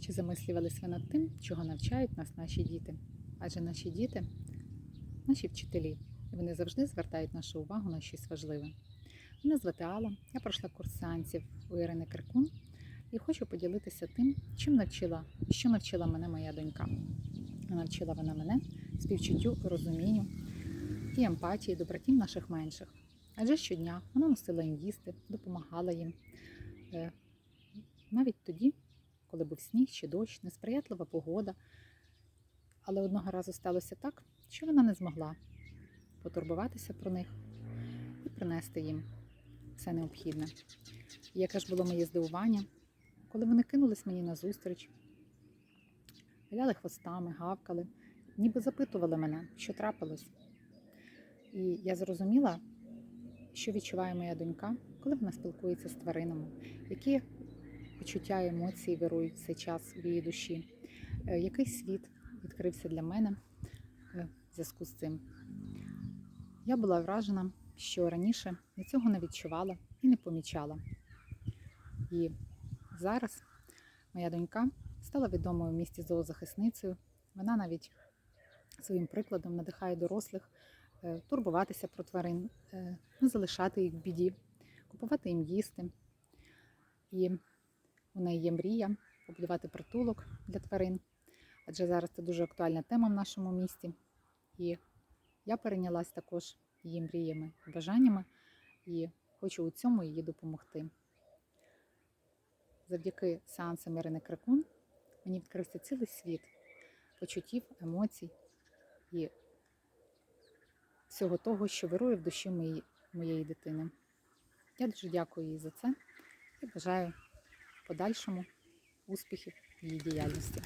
Чи замислювались ви над тим, чого навчають нас наші діти? Адже наші діти наші вчителі, і вони завжди звертають нашу увагу на щось важливе. Мене звати Алла, я пройшла курс сеансів у Ірини Крикун і хочу поділитися тим, чим навчила, що навчила мене моя донька. Навчила вона мене співчуттю, розумінню і емпатії до братів наших менших. Адже щодня вона носила їм їсти, допомагала їм. Е, Навіть тоді, коли був сніг чи дощ, несприятлива погода. Але одного разу сталося так, що вона не змогла потурбуватися про них і принести їм все необхідне. Яке ж було моє здивування, коли вони кинулись мені назустріч, виляли хвостами, гавкали, ніби запитували мене, що трапилось. І я зрозуміла, що відчуває моя донька, коли вона спілкується з тваринами, які почуття і емоції вирують цей час в її душі, Е, який світ відкрився для мене е, в зв'язку з цим. Я була вражена, що раніше я цього не відчувала і не помічала. І зараз моя донька стала відомою в місті зоозахисницею. Вона навіть своїм прикладом надихає дорослих е, турбуватися про тварин, не залишати їх в біді, купувати їм їсти. І у неї є мрія побудувати притулок для тварин, адже зараз це дуже актуальна тема в нашому місті. І я перейнялась також її мріями і бажаннями і хочу у цьому їй допомогти. Завдяки сеансам Ірини Крикун мені відкрився цілий світ почуттів, емоцій і всього того, що вирує в душі моєї, моєї дитини. Я дуже дякую їй за це і бажаю подальшому успіхів в її діяльності.